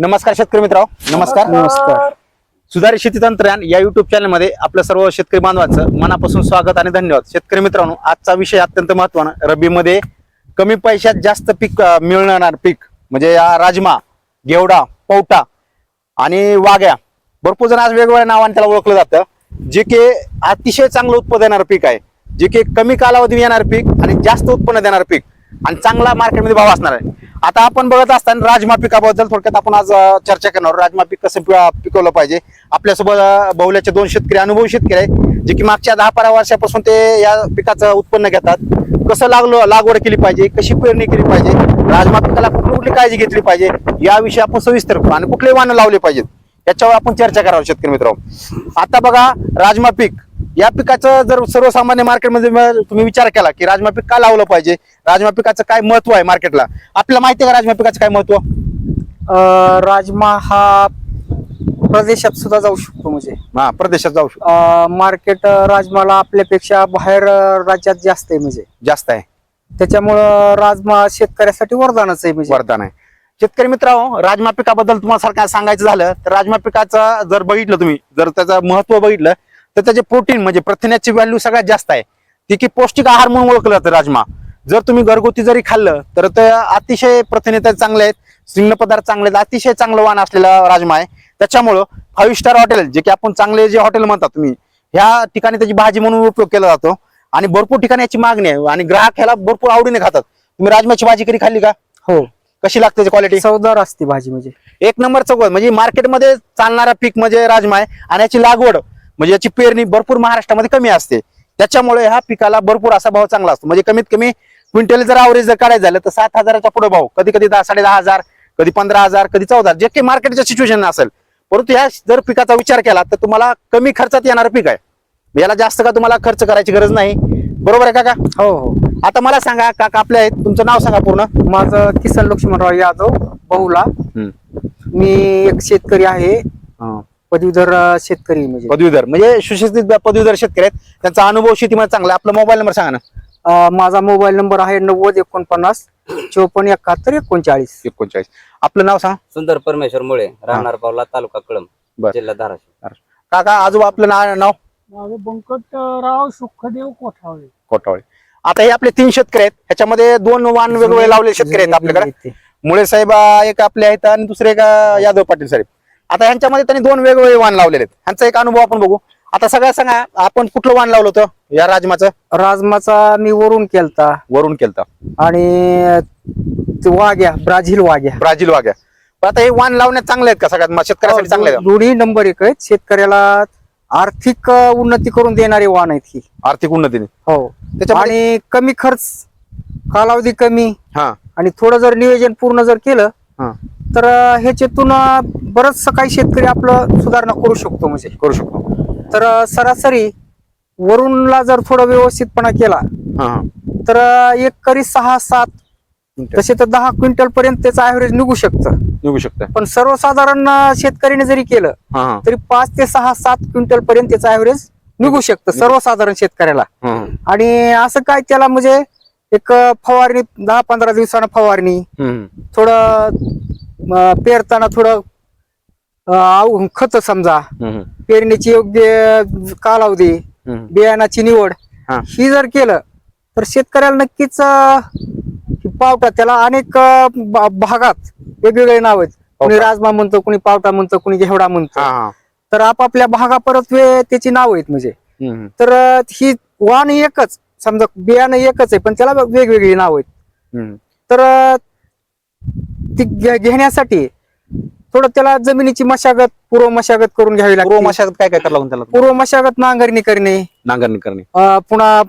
नमस्कार शेतकरी मित्रांनो. नमस्कार. नमस्कार. सुधारित शेती तंत्रज्ञान या युट्यूब चॅनलमध्ये आपलं सर्व शेतकरी बांधवांचं मनापासून स्वागत आणि धन्यवाद. शेतकरी मित्रांनो आजचा विषय अत्यंत महत्त्वाचा रब्बीमध्ये कमी पैशात जास्त पीक मिळणार पीक म्हणजे या राजमा गेवडा पवटा आणि वाघ्या भरपूर जण आज वेगवेगळ्या नावाने त्याला ओळखलं जातं. जे की अतिशय चांगलं उत्पन्न देणारं पीक आहे. जे की कमी कालावधी येणारं पीक आणि जास्त उत्पन्न देणारं पीक आणि चांगला मार्केटमध्ये भाव असणार आहे. आता आपण बघत असताना राजमा पिकाबद्दल थोडक्यात आपण आज चर्चा करणार राजमा पीक कसं पिकवलं पाहिजे? आपल्यासोबत बहुल्याचे दोन शेतकरी अनुभवी शेतकरी आहे जे की मागच्या दहा बारा वर्षापासून ते या पिकाचं उत्पन्न घेतात. कसं लागलो लागवड केली पाहिजे? कशी पेरणी केली पाहिजे? राजमा पिकाला कुठली कुठली काळजी घेतली पाहिजे? याविषयी आपण सविस्तर करू आणि कुठले वाहनं लावले पाहिजेत? याच्यावर आपण चर्चा करावं शेतकरी मित्रांनो. आता बघा राजमा पीक. या पिकाचं जर सर्वसामान्य मार्केटमध्ये तुम्ही विचार केला की राजमा पीक का लावलं पाहिजे? राजमा पिकाचं काय महत्त्व आहे मार्केटला? आपल्याला माहिती आहे का राजमा पिकाचं काय महत्त्व? राजमा हा प्रदेशात सुद्धा जाऊ शकतो म्हणजे. हा प्रदेशात जाऊ शकतो. मार्केट राजमाला आपल्यापेक्षा बाहेर राज्यात जास्त आहे म्हणजे. जास्त आहे. त्याच्यामुळं राजमा शेतकऱ्यासाठी वरदानच आहे म्हणजे. वरदान आहे. शेतकरी मित्रांनो राजमा पिकाबद्दल तुम्हाला सारखं सांगायचं झालं तर राजमा पिकाचं जर बघितलं तुम्ही जर त्याचं महत्त्व बघितलं तर त्याचे प्रोटीन म्हणजे प्रथिन्याची व्हॅल्यू सगळ्यात जास्त आहे. ती की पौष्टिक आहार म्हणून ओळखलं जातं राजमा. जर तुम्ही घरगुती जरी खाल्लं तर ते अतिशय प्रथिने तर चांगले आहेत स्निग्ध पदार्थ चांगले आहेत अतिशय चांगलं वाण असलेला राजमा आहे. त्याच्यामुळं फाईव्ह स्टार हॉटेल जे की आपण चांगले जे हॉटेल म्हणतात तुम्ही ह्या ठिकाणी त्याची भाजी म्हणून उपयोग केला जातो. आणि भरपूर ठिकाणी याची मागणी आहे. आणि ग्राहक ह्याला भरपूर आवडीने खातात. तुम्ही राजमाची भाजी कधी खाल्ली का? हो. कशी लागते त्याची क्वालिटी चवदार असते भाजी म्हणजे. एक नंबर चौकत म्हणजे मार्केटमध्ये चालणारा पीक म्हणजे राजमा आहे. आणि याची लागवड म्हणजे याची पेरणी भरपूर महाराष्ट्रामध्ये कमी असते. त्याच्यामुळे ह्या पिकाला भरपूर असा भाव चांगला असतो. म्हणजे कमीत कमी क्विंटल जर अवरेज जर काढायचं झालं तर सात हजाराच्या पुढे भाव कधी कधी दहा साडे दहा हजार कधी पंधरा हजार कधी चौदा हजार, जे काही मार्केटच्या सिच्युएशन असेल. परंतु ह्या जर पिकाचा विचार केला तर तुम्हाला कमी खर्चात येणारं पीक आहे. याला जास्त का तुम्हाला खर्च करायची गरज नाही. बरोबर आहे काका? हो हो. आता मला सांगा काका आपल्या आहेत. तुमचं नाव सांगा पूर्ण. माझं किसन लक्ष्मणराव यादव बहुला. मी एक शेतकरी आहे. पदवीधर अं, शेतकरी म्हणजे. पदवीधर. म्हणजे सुशिक्षित पदवीधर शेतकरी आहेत. त्यांचा अनुभव शेतीमध्ये चांगला आहे. आपला मोबाईल नंबर सांगा ना. अं, माझा मोबाईल नंबर आहे नव्वद एकोणपन्नास चोपन्न एकाहत्तर एकोणचाळीस. एकोणचाळीस. आपलं नाव सांग. सुंदर परमेश्वर मुळे राहणार पावला तालुका कळंब बर. जिल्हा धाराशिव. काका आजोबा आपलं ना- नाव? माझं बंकटराव सुखदेव कोठावळे. कोटावळे आता हे आपले तीन शेतकरी आहेत. ह्याच्यामध्ये दोन वाण वेगवेगळे लावलेले शेतकरी आहेत आपल्याकडे. मुळे साहेब अं, एक आपले आहेत आणि दुसरे एक अं, यादव पाटील साहेब. आता ह्यांच्यामध्ये त्यांनी दोन वेगवेगळे वाण लावलेले आहेत. ह्यांचा एक अनुभव आपण बघू. आता सगळ्यात सांगा आपण कुठलं वाण लावलं होतं? या राजमाचं? राजमाचा मी वरून केलता. वरून केलता. आणि ते वाघ्या ब्राझील वाघ्या. ब्राझील वाघ्या. पण आता हे वाण लावण्यात चांगले आहेत का सगळ्यात शेतकऱ्यासाठी चांगले आहेत? दोन्ही नंबर एक आहेत. शेतकऱ्याला आर्थिक उन्नती करून देणारी वाहन आहेत ही. आर्थिक उन्नतीने. हो. त्याच्यामध्ये आणि कमी खर्च कालावधी कमी हा. आणि थोडं जर नियोजन पूर्ण जर केलं हा. तर ह्याच्यातून बरंच काही शेतकरी आपलं सुधारणा करू शकतो म्हणजे. करू शकतो. तर सरासरी वरूनला जर थोडा व्यवस्थितपणा केला हा तर एक करी सहा सात तसे तर दहा क्विंटल पर्यंत त्याचं ऍव्हरेज निघू शकतं. निघू शकतं. पण सर्वसाधारण शेतकऱ्याने जरी केलं हा हा. तरी पाच ते सहा सात क्विंटल पर्यंत त्याचं ऍव्हरेज निघू शकतं सर्वसाधारण शेतकऱ्याला. हा, हा. आणि असं काय त्याला म्हणजे एक फवारणी दहा पंधरा दिवसानं फवारणी हम्म. थोडं पेरताना थोडं अ, आव- खत समजा हम्म. पेरणीची योग्य कालावधी हम्म. बियाणाची निवड हा. ही जर केलं तर शेतकऱ्याला नक्कीच अ, ही पावटा त्याला अनेक अ, भा- भागात वेगवेगळे नाव आहेत कुणी पावटा. राजमा म्हणतो कुणी पावटा म्हणतो कुणी घेवडा म्हणतो हा हा तर आपापल्या भागा परत वे- त्याची नाव आहेत म्हणजे हम्म. तर अ, ही वाण एकच समजा बियाणं एकच आहे पण त्याला वेगवेगळी नाव आहेत हम्म. तर अ, ती घेण्यासाठी थोडं त्याला जमिनीची मशागत पूर्व मशागत करून घ्यावी पूर्व लागते. मशागत काय काय करावं लागून त्याला? पूर्व मशागत नांगरणी करणे. नांगरणी करणे. अ, पुन्हा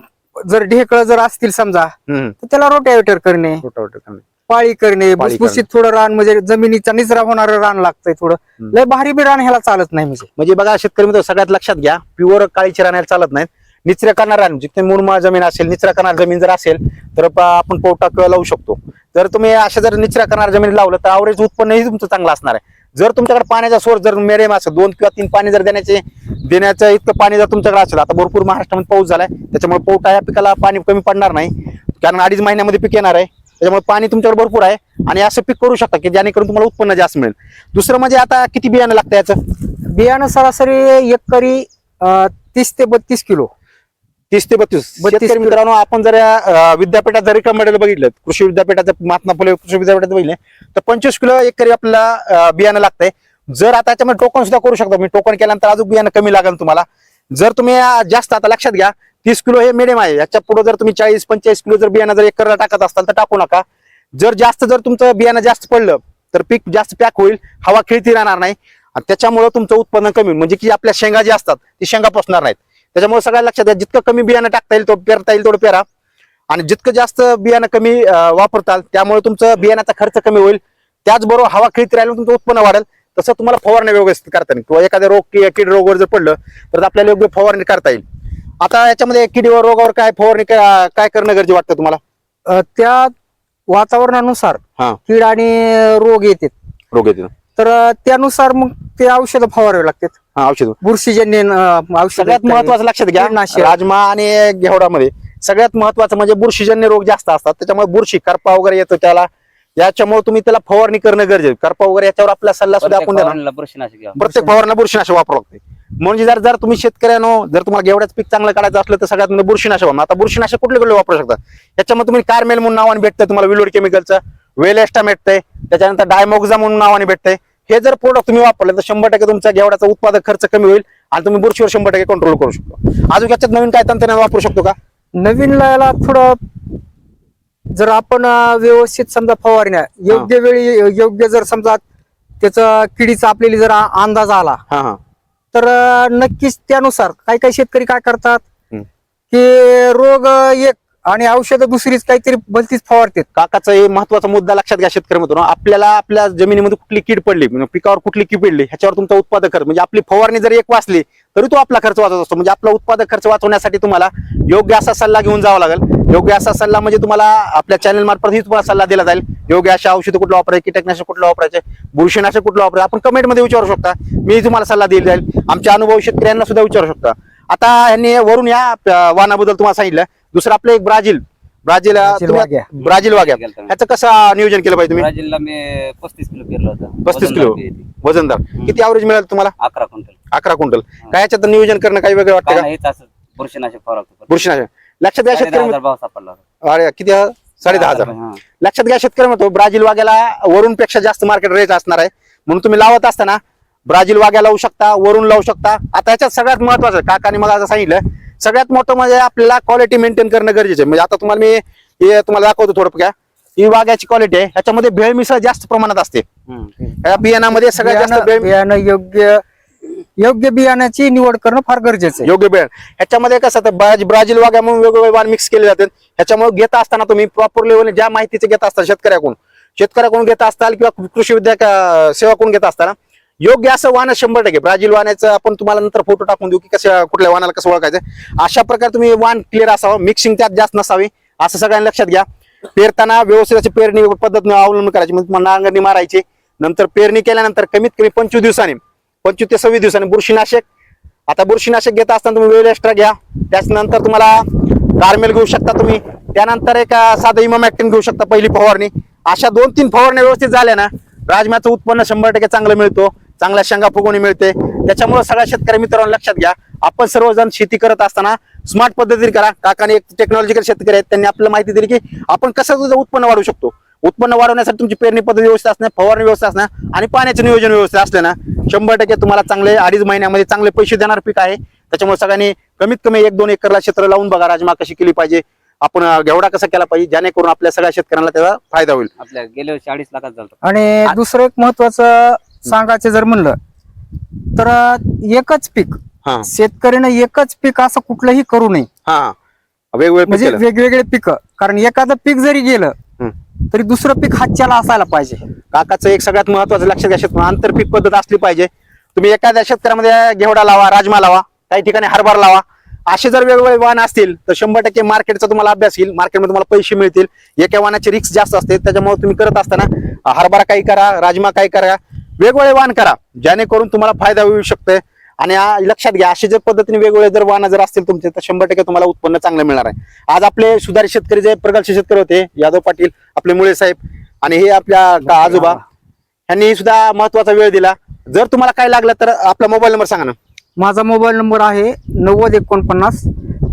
जर ढेकळ जर असतील समजा हम्म. तर त्याला रोटावेटर करणे. रोटावेटर करणे. पाळी करणे पाळी भुसभुशीत थोडं रान म्हणजे जमिनीचा निचरा होणारं रान लागतंय थोडं. हम्म. लय भारी बी रान ह्याला चालत नाही म्हणजे. म्हणजे बघा शेतकरी मित्र सगळ्यात लक्षात घ्या प्युअर काळीची राहण्याला चालत नाहीत. निचऱ्या करणार जिथे मुरमाळ जमीन असेल निचरा करणार जमीन जर असेल तर आपण पोटा लावू शकतो. जर तुम्ही अशा जर निचरा करणार जमीन लावलं तर आवरेज उत्पन्नही तुमचं चांगलं असणार आहे. जर तुमच्याकडे पाण्याचा सोर्स जर मेरेम असेल दोन किंवा तीन पाणी जर देण्याचे देण्याचं इतकं पाणी जर तुमच्याकडे असेल आता भरपूर महाराष्ट्रामध्ये पाऊस झालाय त्याच्यामुळे पोटा या पिकाला पाणी कमी पडणार नाही. कारण अडीच महिन्यामध्ये पीक येणार आहे. त्याच्यामुळे पाणी तुमच्याकडे भरपूर आहे आणि असं पीक करू शकता की जेणेकरून तुम्हाला उत्पन्न जास्त मिळेल. दुसरं म्हणजे आता किती बियाणं लागतं याचं? बियाणं सरासरी एकरी अं, तीस ते बत्तीस किलो. तीस ते बत्तीस. 32 शेतकरी मित्रांनो आपण जर या, विद्यापीठात जर रिकमेंडेड बघितलं कृषी विद्यापीठाचं महात्मा फुले कृषी विद्यापीठात बघितलं तर पंचवीस किलो एकरी आपल्याला बियाणं लागतंय. जर आता याच्यामध्ये टोकन सुद्धा करू शकता मी टोकन केल्यानंतर अजून बियाणं कमी लागेल तुम्हाला. जर तुम्ही जास्त आता लक्षात घ्या तीस किलो हे मिडियम आहे. याच्यापुढे जर तुम्ही चाळीस पंचेचाळीस किलो जर बियाणं जर एकरला टाकत असाल तर टाकू नका. जर जास्त जर तुमचं बियाणं जास्त पडलं तर पीक जास्त पॅक होईल हवा खेळती राहणार नाही. आणि त्याच्यामुळे तुमचं उत्पन्न कमी होईल. म्हणजे की आपल्या शेंगा ज्या असतात ती शेंगा पोचणार नाहीत. त्याच्यामुळे सगळ्या लक्षात घ्या जितकं कमी बियाणं टाकता येईल तो पेरता येईल तेवढं पेरा. आणि जितकं जास्त बियाणं कमी वापरताल त्यामुळे तुमचं बियाण्याचा खर्च कमी होईल. त्याचबरोबर हवा खेळत राहिल्यावर तुमचं उत्पन्न वाढेल. तसं तुम्हाला फवारणी व्यवस्थित करता येईल. किंवा एखाद्या रोग कीड रोगवर जर पडलं तर आपल्याला योग्य फवारणी करता येईल. आता याच्यामध्ये किडीवर रोगावर काय फवारणी काय करणं गरजेचं वाटतं तुम्हाला? त्या वातावरणानुसार हा. कीड आणि रोग येतात. रोग येते तर त्यानुसार मग ते औषधं फवारावे लागतात. हा औषध. बुरशीजन्य औषध सगळ्यात महत्वाचं लक्षात घ्या कीटकनाशक. राजमा आणि घेवडामध्ये. सगळ्यात महत्वाचं म्हणजे बुरशीजन्य रोग जास्त असतात त्याच्यामुळे बुरशी करपा वगैरे येतो त्याला. याच्यामुळे तुम्ही त्याला फवारणी करणं गरजेचं करपा वगैरे याच्यावर आपला सल्ला सुद्धा प्रत्येक आपण देणार. प्रत्येक फवारणा बुरशीनाशक वापरावं लागते म्हणजे जर जर तुम्ही शेतकऱ्यानो जर तुम्हाला घेवड्याचं पीक चांगलं काढायचं असलं तर सगळ्यात म्हणजे बुरशीनाशक. आता बुरशीनाशक कुठले कुठले वापरू शकता? याच्यामध्ये तुम्ही कार्मेल म्हणून नावाने भेटतं तुम्हाला विलोड केमिकलचं. वेल एक्स्ट्रा भेटतंय त्याच्यानंतर डायमोक्झा म्हणून नावाने भेटतंय. हे जर प्रोडक्ट तुम्ही वापरले तर शंभर टक्के तुमचा घेवड्याचा उत्पादक खर्च कमी होईल आणि तुम्ही बुरशीवर शंभर टक्के कंट्रोल करू शकतो. अजून याच्यात नवीन काय तंत्रज्ञान वापरू शकतो का? नवीन लायला थोडं जर आपण व्यवस्थित समजा फवारण्या योग्य वेळी योग्य जर समजा त्याचा किडीचा आपल्याला जर अंदाज आला तर नक्कीच त्यानुसार काही काही शेतकरी काय करतात. की रोग एक आणि औषधं दुसरीच काहीतरी भलतीच फवारतात. काकाचा हे महत्त्वाचा मुद्दा लक्षात घ्या शेतकरी मित्रांनो. आपल्याला आपल्या जमिनीमध्ये कुठली कीड पडली म्हणजे पिकावर कुठली कीड पडली ह्याच्यावर तुमचा उत्पादक खर्च म्हणजे आपली फवारणी जर एक वाचली तरी तो आपला खर्च वाचत असतो. म्हणजे आपला उत्पादक खर्च वाचवण्यासाठी तुम्हाला योग्य असा सल्ला घेऊन जावा लागेल. योग्य असा सल्ला म्हणजे तुम्हाला आपल्या चॅनल मार्फतही तुम्हाला सल्ला दिला जाईल. योग्य अशा औषध कुठलं वापरायचे कीटकनाशक कुठलं वापरायचे बुरशीनाशक कुठलं वापरायचं आपण कमेंटमध्ये विचारू शकता. मी तुम्हाला सल्ला दिला जाईल. आमच्या अनुभव शेतकऱ्यांना सुद्धा विचारू शकता. आता ह्यांनी वरून या वाहनाबद्दल तुम्हाला सांगितलं. दुसरं आपलं एक ब्राझील. ब्राझील ब्राझील तुम्ही- वाघ्या. ह्याचं कसं नियोजन केलं पाहिजे तुम्ही? ब्राझीलला मी पस्तीस किलो पेरलं होतं. 35 वजनदार किलो. वजनदार. किती ॲव्हरेज मिळालं तुम्हाला? अकरा क्विंटल. अकरा क्विंटल. काय याच्यात नियोजन करणं काही वेगळं वाटतं का? बुरशीनाशक बुरशीनाशक. लक्षात घ्या शेतकरी भाव सापडला. अरे किती हा? साडे दहा हजार हा. लक्षात घ्या शेतकरी म्हणतो ब्राझील वाघ्याला वरून पेक्षा जास्त मार्केट रेट असणार आहे म्हणून तुम्ही लावत असताना ब्राझील वाघ्या लावू शकता वरून लावू शकता आता याच्यात सगळ्यात महत्वाचं काकाने मला आता सांगितलं सगळ्यात मोठं म्हणजे आपल्याला क्वालिटी मेंटेन करणं गरजेचं आहे म्हणजे आता तुम्हाला मी हे तुम्हाला दाखवतो थोडं घ्या ही वाघ्याची क्वालिटी आहे ह्याच्यामध्ये भेळ मिसळ जास्त प्रमाणात असते हम्म. या बियाणामध्ये सगळ्यात जास्त बियाणं भेळ बियाणं योग्य योग्य बियाण्याची निवड करणं फार गरजेचं आहे. योग्य बियाण. ह्याच्यामध्ये कसं तर ब्राज ब्राझील वाघ्या म्हणून वेगवेगळे वाण मिक्स केले जातात. ह्याच्यामुळे घेत असताना तुम्ही प्रॉपर लेवल ज्या माहितीचे घेत असता शेतकऱ्याकडून शेतकऱ्याकडून घेत असताल किंवा कृषी विद्या सेवा करून घेत असताना योग्य असं वाहन शंभर टक्के. ब्राझील वाहनाचं आपण तुम्हाला नंतर फोटो टाकून देऊ की कसं कुठल्या वाहनाला कसं ओळखायचं. अशा प्रकारे तुम्ही वाहन क्लिअर असावं. मिक्सिंग त्यात जास्त नसावी असं सगळ्यांना लक्षात घ्या. पेरताना व्यवस्थित अशी पेरणी पद्धत अवलंब करायची. म्हणजे तुम्हाला नांगरणी मारायची. नंतर पेरणी केल्यानंतर कमीत कमी पंचवीस दिवसांनी पंचवीस ते सव्वीस दिवसांनी बुरशीनाशक. आता बुरशीनाशक घेत असताना तुम्ही वेळ एक्स्ट्रा घ्या. त्याच्यानंतर तुम्हाला गारमेल घेऊ शकता तुम्ही. त्यानंतर एक साधं इमामॅक्टिन घेऊ शकता पहिली फवारणी. अशा दोन तीन फवारण्या व्यवस्थित झाल्या ना राजम्याचं उत्पन्न शंभर टक्के चांगलं मिळतो. चांगल्या शेंगा फुगवणी मिळते. त्याच्यामुळे सगळ्या शेतकरी मित्रांनो लक्षात घ्या. आपण सर्वजण शेती करत असताना स्मार्ट पद्धतीने करा. काकाने एक टेक्नॉलॉजिकल शेतकरी आहेत त्यांनी आपल्याला माहिती दिली की आपण कसं तुझं उत्पन्न वाढवू शकतो. उत्पन्न वाढवण्यासाठी तुमची पेरणी पद्धती व्यवस्थित असणं फवारणी व्यवस्था असणं आणि पाण्याचं नियोजन व्यवस्थित असलं ना शंभर टक्के तुम्हाला चांगले अडीच महिन्यामध्ये चांगले पैसे देणार पीक आहे. त्याच्यामुळे सगळ्यांनी कमीत कमी एक दोन एकरला क्षेत्र लावून बघा राजमा कशी केली पाहिजे. आपण घेवडा कसा केला पाहिजे जेणेकरून आपल्या सगळ्या शेतकऱ्यांना त्याचा फायदा होईल. आपल्या गेल्या वर्षी अडीच लाखात झालं आणि दुसरं एक महत्वाचं सांगायचं जर म्हणलं तर एकच पीक. हा. शेतकऱ्यानं एकच पीक असं कुठलंही करू नये. हा हा. वेगवेगळे पीक म्हणजे केलं. वेगवेगळे पीक. कारण एखादं पीक जरी गेलं. तरी दुसरं पीक हातच्याला असायला पाहिजे. काकाचं एक सगळ्यात महत्वाचं लक्षात घ्या शेतकरी आंतरपीक पद्धत असली पाहिजे. तुम्ही एखाद्या शेतकऱ्यामध्ये घेवडा लावा राजमा लावा काही ठिकाणी हरभरा लावा. असे जर वेगवेगळे वाहन असतील तर शंभर टक्के मार्केटचा तुम्हाला अभ्यास येईल. मार्केटमध्ये तुम्हाला पैसे मिळतील. एका वाहनाची रिक्स जास्त असते. त्याच्यामुळे तुम्ही करत असताना हरभरा काही करा राजमा काही करा. वेगवेगळे वाहन करा. जेणेकरून तुम्हाला फायदा होऊ शकते आणि लक्षात घ्या अशी जर पद्धतीने वेगवेगळे जर वाहन जर असतील तुमचे तर शंभर टक्के तुम्हाला उत्पन्न चांगलं मिळणार आहे. आज आपले सुधारित शेतकरी जे प्रगतशील शेतकरी होते यादव पाटील आपले मुळे साहेब आणि हे आपल्या आजोबा यांनी सुद्धा महत्त्वाचा वेळ दिला. जर तुम्हाला काय लागलं तर आपला मोबाईल नंबर सांगा ना. माझा मोबाईल नंबर आहे नव्वद एकोणपन्नास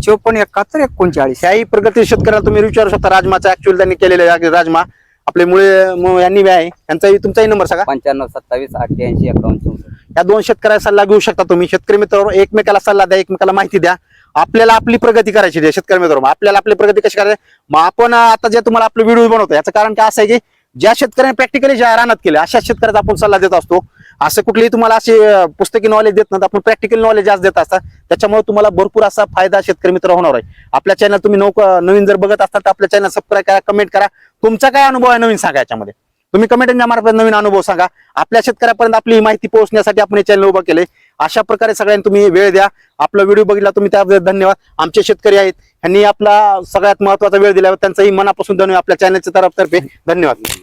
चोपन्न एकाहत्तर एकोणचाळीस. त्याही प्रगती शेतकऱ्याला तुम्ही विचारू शकता. राजमाचा ऍक्च्युअली त्यांनी केलेले राजमा आपले मुळे मु- यांनी बी आहे. यांचाही तुमचाही नंबर सांगा. पंच्याण्णव सत्तावीस अठ्ठ्याऐंशी एकावन्न चौसष्ट. या दोन शेतकऱ्याचा सल्ला घेऊ शकता तुम्ही. शेतकरी मित्रांनो एकमेकाला सल्ला द्या एकमेकाला माहिती द्या. आपल्याला आपली प्रगती करायची आहे शेतकरी मित्रांनो. आपल्याला आपली प्रगती कशी करायची? मग आपण आता जे तुम्हाला आपले व्हिडिओ बनवतो याचं कारण काय असं आहे की ज्या शेतकऱ्यांनी प्रॅक्टिकली ज्या रानात केले अशा शेतकऱ्याचा आपण सल्ला देत असतो. असं कुठलीही तुम्हाला अशी पुस्तकी नॉलेज देत नाही आपण प्रॅक्टिकल नॉलेज आज देत असतात त्याच्यामुळे तुम्हाला भरपूर असा फायदा शेतकरी मित्र होणार आहे. आपल्या चॅनल तुम्ही नौक नवीन जर बघत असताल तर आपल्या चॅनल सबस्क्राईब करा कमेंट करा. तुमचा काय अनुभव आहे नवीन सांगा याच्यामध्ये. तुम्ही कमेंटच्या मार्फत नवीन अनुभव सांगा. आपल्या शेतकऱ्यापर्यंत आपली माहिती पोहोचण्यासाठी आपण हे चॅनल उभं केले अशा प्रकारे सगळ्यांनी तुम्ही वेळ द्या. आपला व्हिडिओ बघितला तुम्ही त्याबद्दल धन्यवाद. आमचे शेतकरी आहेत. यांनी आपला सगळ्यात महत्त्वाचा वेळ दिला त्यांचाही मनापासून धन्यवाद. आपल्या चॅनलच्या तर्फे धन्यवाद.